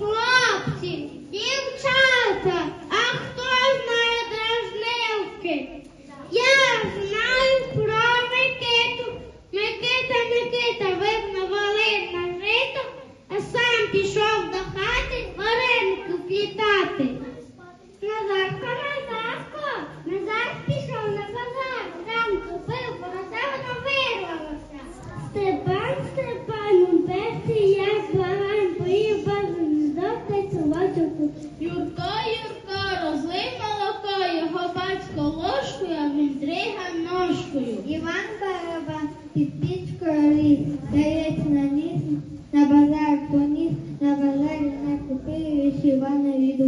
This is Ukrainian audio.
Whoa! Юрко, Юрко, розлий молоко, його батько ложкою, а він дригав ножкою. Іван Барабан під пічкою ліс, дається на ніс, на базар поніс, на базарі не купив, Івана від